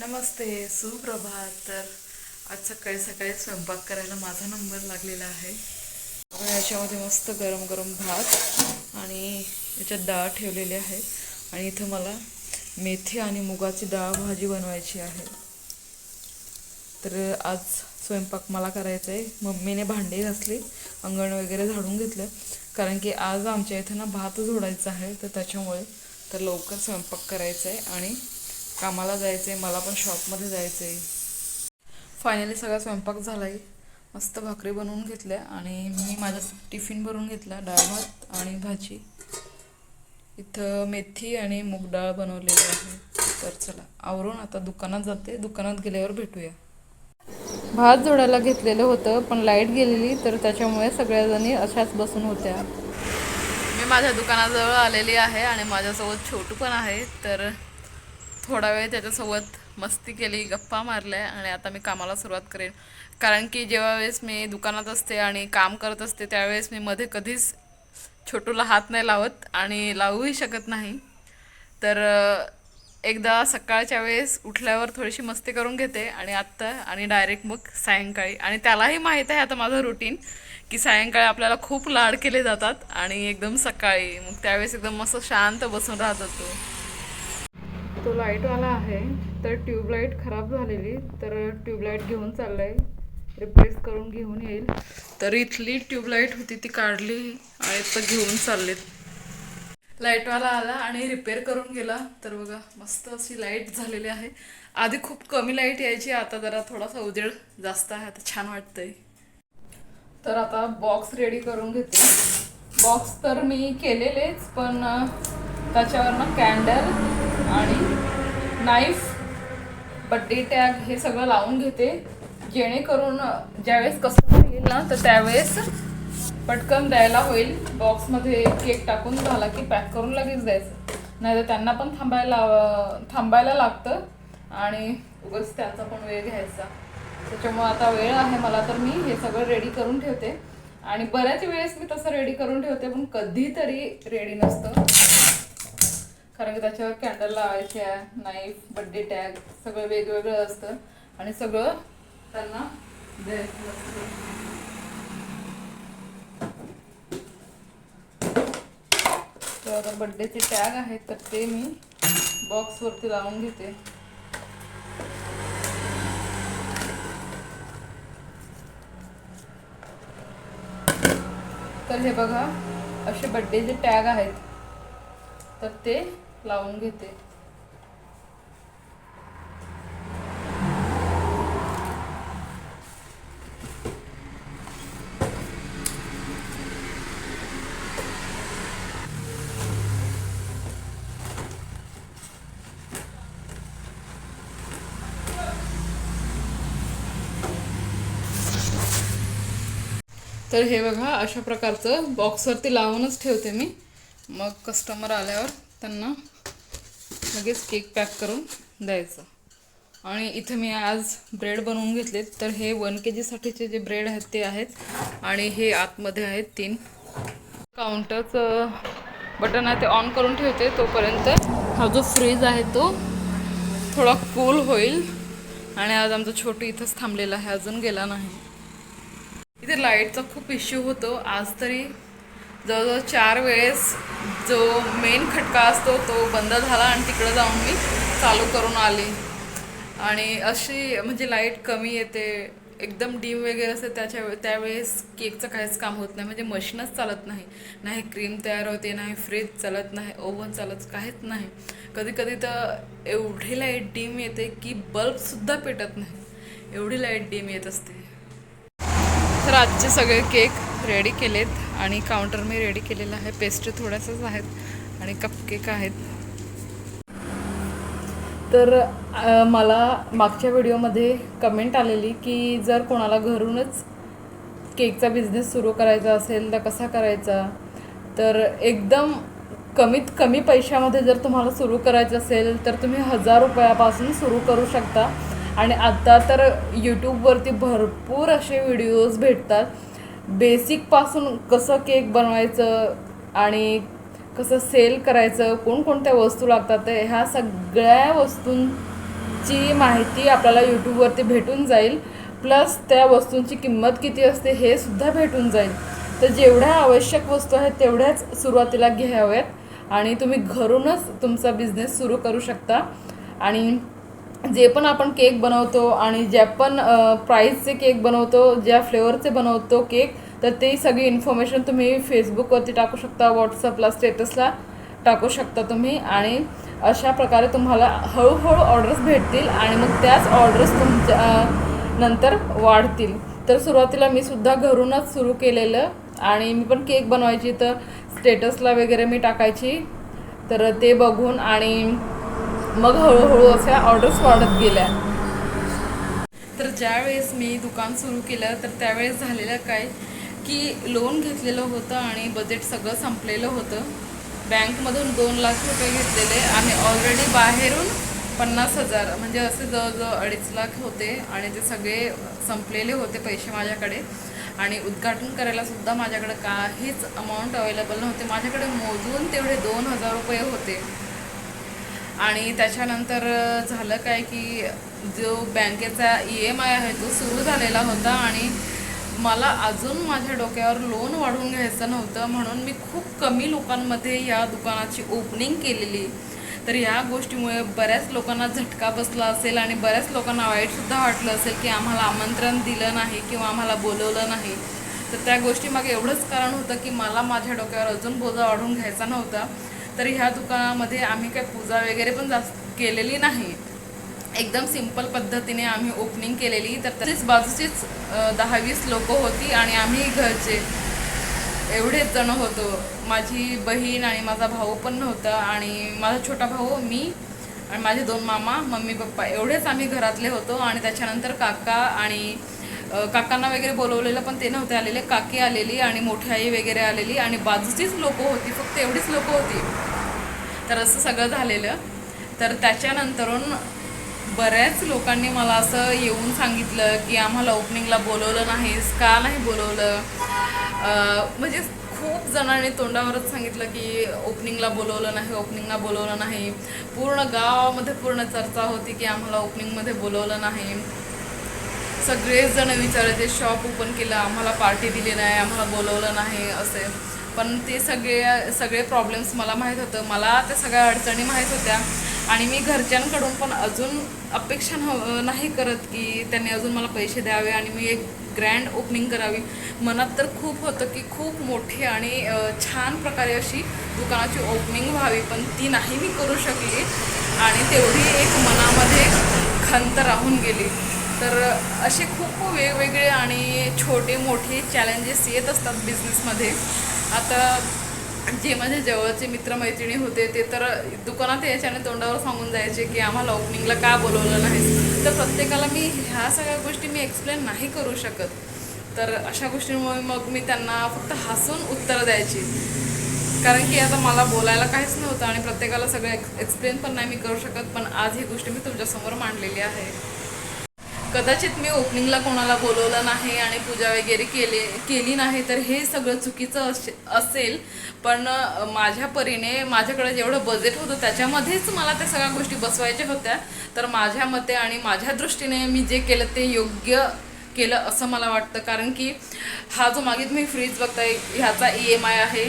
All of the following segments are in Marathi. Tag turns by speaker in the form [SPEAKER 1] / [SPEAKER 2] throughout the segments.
[SPEAKER 1] नमस्ते सुप्रभात तर आज सकाळी सकाळी स्वयंपाक करायला माझा नंबर लागलेला आहे. याच्यामध्ये मस्त गरम गरम भात आणि याच्यात डाळ ठेवलेली आहे. आणि इथं मला मेथी आणि मुगाची डाळ भाजी बनवायची आहे. तर आज स्वयंपाक मला करायचा आहे. मम्मीने भांडे घासली अंगण वगैरे झाडून घेतलं. कारण की आज आमच्या इथं ना भात झोडायचा आहे. तर त्याच्यामुळे तर लवकर स्वयंपाक करायचा आहे आणि कामाला जायचं आहे मला पण शॉपमध्ये जायचं आहे फायनली सगळा स्वयंपाक झाला आहे मस्त भाकरी बनवून घेतल्या आणि मी माझा टिफिन भरून घेतला डाळ भात आणि भाजी. इथं मेथी आणि मूग डाळ बनवलेली आहे. तर चला आवरून आता दुकानात जाते. दुकानात गेल्यावर भेटूया. भात जोडायला घेतलेलं होतं पण लाइट गेलेली तर त्याच्यामुळे सगळ्याजणी अशाच बसून होत्या. मी माझ्या दुकानाजवळ आलेली आहे आणि माझ्यासोबत छोटू पण आहे तर थोडा वेळ त्याच्यासोबत मस्ती केली गप्पा मारल्या आणि आता मी कामाला सुरुवात करेन. कारण की जेव्हा वेळेस मी दुकानात असते आणि काम करत असते त्यावेळेस मी मध्ये कधीच छोटूला हात नाही लावत आणि लावूही शकत नाही. तर एकदा सकाळच्या वेळेस उठल्यावर थोडीशी मस्ती करून घेते आणि आत्ता आणि डायरेक्ट मग सायंकाळी आणि त्यालाही माहीत आहे आता माझं रुटीन की सायंकाळी आपल्याला खूप लाड केले जातात आणि एकदम सकाळी मग त्यावेळेस एकदम मस्त शांत बसून राहत होतो तो लाईटवाला आहे तर ट्यूबलाईट खराब झालेली तर ट्यूबलाईट घेऊन चाललाय. रिप्लेस करून घेऊन येईल. तर इथली ट्यूबलाईट होती ती काढली आणि तर घेऊन चाललेत. लाईटवाला आला आणि रिपेअर करून गेला. तर बघा मस्त अशी लाइट झालेली आहे. आधी खूप कमी लाइट यायची आता जरा थोडासा उजेड जास्त आहे. आता छान वाटतंय. तर आता बॉक्स रेडी करून घेते. बॉक्स तर मी केलेलेच पण त्याच्यावरनं कॅन्डल आणि नाईफ बड्डे टॅग हे सगळं लावून घेते. जेणेकरून ज्यावेळेस कस्टमर येईल ना तर त्यावेळेस पटकन द्यायला होईल. बॉक्समध्ये केक टाकून झाला की पॅक करून लगेच द्यायचं. नाहीतर त्यांना पण थांबायला थांबायला लागतं. आणि उगाच त्याचा पण वेळ घ्यायचा. त्याच्यामुळे आता वेळ आहे मला तर मी हे सगळं रेडी करून ठेवते. आणि बऱ्याच वेळेस मी तसं रेडी करून ठेवते पण कधीतरी रेडी नसतं. कारण की त्याच्यावर कॅन्डल लावायचे आहे नाईफ बड्डे टॅग सगळं वेगवेगळं असतं. आणि सगळं त्यांना द्यायचं असतं. आता बड्डेचे टॅग आहेत तर ते मी बॉक्सवरती लावून घेते. तर हे बघा असे बड्डेचे टॅग आहेत. तर ते लावून घेते. तर हे बघा अशा प्रकारचं बॉक्सवरती लावूनच ठेवते मी. मग कस्टमर आल्यावर त्यांना लगेच केक पॅक करून द्यायचं. आणि इथं मी आज ब्रेड बनवून घेतलेत. तर हे वन के जीसाठीचे जे ब्रेड आहेत ते आहेत. आणि हे आतमध्ये आहेत तीन. काउंटरचं बटन आहे ते ऑन करून ठेवते तोपर्यंत. हा जो फ्रीज आहे तो थोडा कूल होईल. आणि आज आमचा छोटू इथंच थांबलेला आहे. अजून गेला नाही. इथे लाईटचा खूप इश्यू होतो. आज तरी जवळजवळ चार वेळेस जो मेन खटका असतो तो बंद झाला आणि तिकडं जाऊन मी चालू करून आले. आणि अशी म्हणजे लाइट कमी येते एकदम डीम वगैरे असते त्याच्या त्यावेळेस केकचं काहीच काम होत नाही. म्हणजे मशीनच चालत नाही. नाही क्रीम तयार होते नाही फ्रीज चालत नाही ओव्हन चालत काहीच नाही. कधी कधी तर एवढी लाइट डीम येते की बल्बसुद्धा पेटत नाही. एवढी लाइट डीम येत असते. तर आजचे सगळे केक रेडी केलेत आणि काउंटर मी रेडी केलेलं आहे. पेस्ट्री थोड्यासाच आहेत आणि कपकेक आहेत. तर मला मागच्या व्हिडिओमध्ये कमेंट आलेली की जर कोणाला घरूनच केकचा बिझनेस सुरू करायचा असेल तर कसा करायचा? तर एकदम कमीत कमी पैशामध्ये जर तुम्हाला सुरू करायचं असेल तर तुम्ही हजार रुपयापासून सुरू करू शकता. आणि आत्ता तर यूट्यूबवरती भरपूर असे व्हिडिओज भेटतात. बेसिकपासून कसं केक बनवायचं आणि कसं सेल करायचं कोणकोणत्या वस्तू लागतात ते ह्या सगळ्या वस्तूंची माहिती आपल्याला यूट्यूबवरती भेटून जाईल. प्लस त्या वस्तूंची किंमत किती असते हे सुद्धा भेटून जाईल. तर जेवढ्या आवश्यक वस्तू आहेत तेवढ्याच सुरुवातीला घ्याव्यात. आणि तुम्ही घरूनच तुमचा बिझनेस सुरू करू शकता. आणि जे पण आपण केक बनवतो आणि ज्या पण प्राईसचे केक बनवतो ज्या फ्लेवरचे बनवतो केक तर ते सगळी इन्फॉर्मेशन तुम्ही फेसबुकवरती टाकू शकता व्हॉट्सअपला स्टेटसला टाकू शकता तुम्ही. आणि अशा प्रकारे तुम्हाला हळूहळू ऑर्डर्स भेटतील आणि मग त्याच ऑर्डर्स तुमच्या नंतर वाढतील. तर सुरुवातीला मी सुद्धा घरूनच सुरू केलेलं आणि मी पण केक बनवायची तर स्टेटसला वगैरे मी टाकायची. तर ते बघून आणि मग हळूहळू अशा ऑर्डर्स वाढत गेल्या. तर ज्यावेळेस मी दुकान सुरू केलं तर त्यावेळेस झालेलं काय की लोन घेतलेलं होतं आणि बजेट सगळं संपलेलं होतं. बँकमधून दोन लाख रुपये घेतलेले आणि ऑलरेडी बाहेरून पन्नास हजार म्हणजे असे जवळजवळ अडीच लाख होते आणि ते सगळे संपलेले होते पैसे माझ्याकडे. आणि उद्घाटन करायला सुद्धा माझ्याकडे काहीच अमाऊंट अवेलेबल नव्हते. माझ्याकडे मोजून तेवढे दोन हजार रुपये होते. आणि त्याच्यानंतर झालं काय की जो बँकेचा ई एम आय आहे तो सुरू झालेला होता आणि मला अजून माझ्या डोक्यावर लोन वाढवून घ्यायचं नव्हतं. म्हणून मी खूप कमी लोकांमध्ये या दुकानाची ओपनिंग केलेली. तर या गोष्टीमुळे बऱ्याच लोकांना झटका बसला असेल आणि बऱ्याच लोकांना वाईटसुद्धा वाटलं असेल की आम्हाला आमंत्रण दिलं नाही किंवा आम्हाला बोलवलं नाही. तर त्या गोष्टीमागे एवढंच कारण होतं की मला माझ्या डोक्यावर अजून बोजा वाढवून घ्यायचा नव्हता. तर ह्या दुकानामध्ये आम्ही काय पूजा वगैरे पण जास्त केलेली नाही. एकदम सिंपल पद्धतीने आम्ही ओपनिंग केलेली. तर तसेच बाजूचीच दहावीस दहा वीस लोक होती आणि आम्ही घरचे. एवढेच जण होतो. माझी बहीण आणि माझा भाऊ पण नव्हता आणि माझा छोटा भाऊ मी आणि माझे दोन मामा मम्मी पप्पा एवढेच आम्ही घरातले होतो आणि त्याच्यानंतर काका आणि काकांना वगैरे बोलवलेलं पण ते नव्हते आलेले. काकी आलेली आणि मोठी आई वगैरे आलेली आणि बाजूचीच लोक होती. फक्त एवढीच लोक होती. तर असं सगळं झालेलं. तर त्याच्यानंतरून बऱ्याच लोकांनी मला असं येऊन सांगितलं की आम्हाला ओपनिंगला बोलवलं नाहीस का नाही बोलवलं? म्हणजे खूप जणांनी तोंडावरच सांगितलं की ओपनिंगला बोलवलं नाही ओपनिंगला बोलवलं नाही. पूर्ण गावामध्ये पूर्ण चर्चा होती की आम्हाला ओपनिंगमध्ये बोलवलं नाही. सगळेच जण विचारायचे शॉप ओपन केलं आम्हाला पार्टी दिली नाही आम्हाला बोलवलं नाही असे. पण ते सगळे सगळे प्रॉब्लेम्स मला माहीत होतं. मला त्या सगळ्या अडचणी माहीत होत्या. आणि मी घरच्यांकडून पण अजून अपेक्षा नव नाही करत की त्यांनी अजून मला पैसे द्यावे आणि मी एक ग्रँड ओपनिंग करावी. मनात तर खूप होतं की खूप मोठी आणि छान प्रकारे अशी दुकानाची ओपनिंग व्हावी पण ती नाही मी करू शकली. आणि तेवढी एक मनामध्ये खंत राहून गेली. तर असे खूप वेगवेगळे आणि छोटे मोठे चॅलेंजेस येत असतात बिझनेसमध्ये आता जे माझे जवळचे मित्रमैत्रिणी होते ते तर दुकानात यायच्याने तोंडावर सांगून जायचे की आम्हाला ओपनिंगला का बोलवलं नाही तर प्रत्येकाला मी ह्या सगळ्या गोष्टी मी एक्सप्लेन नाही करू शकत. तर अशा गोष्टींमुळे मग मी त्यांना फक्त हसून उत्तरं द्यायची. कारण की आता मला बोलायला काहीच नव्हतं आणि प्रत्येकाला सगळं एक्स एक्सप्लेन पण नाही मी करू शकत पण आज ही गोष्ट मी तुमच्यासमोर मांडलेली आहे. कदाचित मी ओपनिंगला कोणाला बोलवलं नाही आणि पूजा वगैरे केली केली नाही तर हे सगळं चुकीचं असे असेल. पण माझ्या परीने माझ्याकडे जेवढं बजेट होतं त्याच्यामध्येच मला त्या सगळ्या गोष्टी बसवायच्या होत्या. तर माझ्या मते आणि माझ्या दृष्टीने मी जे केलं ते योग्य केलं असं मला वाटतं. कारण की हा जो मागे तुम्ही फ्रीज बघताय ह्याचा ई एम आय आहे.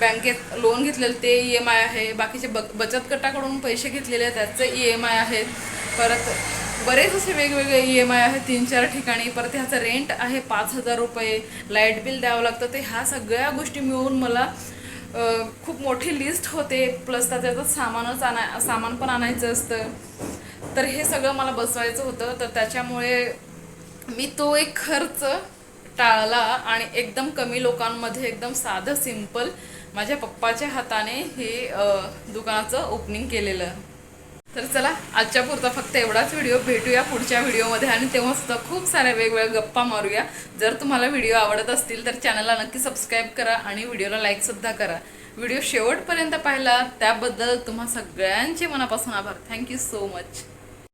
[SPEAKER 1] बँकेत लोन घेतलेलं ते ई एम आय आहे. बाकीचे ब बचत गटाकडून पैसे घेतलेले त्याचे ई एम आय आहेत परत बरेच असे वेगवेगळे ई एम आय आहे तीन चार ठिकाणी परत ह्याचं रेंट आहे पाच हजार रुपये. लाइट बिल द्यावं लागतं. ते ह्या सगळ्या गोष्टी मिळून मला खूप मोठी लिस्ट होते. प्लस त्याच्यात सामानच आणा सामान पण आणायचं असतं. तर हे सगळं मला बसवायचं होतं. तर त्याच्यामुळे मी तो एक खर्च टाळला आणि एकदम कमी लोकांमध्ये एकदम साधं सिंपल माझ्या पप्पाच्या हाताने हे दुकानाचं ओपनिंग केलेलं. तर चला आजच्या पुरता फक्त एवढाच व्हिडिओ. भेटूया पुढच्या व्हिडिओमध्ये आणि तेव्हा सुद्धा खूप साऱ्या वेगवेगळ्या गप्पा मारूया. जर तुम्हाला व्हिडिओ आवडत असतील तर चॅनलला नक्की सबस्क्राईब करा आणि व्हिडिओला लाईकसुद्धा करा. व्हिडिओ शेवटपर्यंत पाहिला त्याबद्दल तुम्हा सगळ्यांचे मनापासून आभार. Thank you so much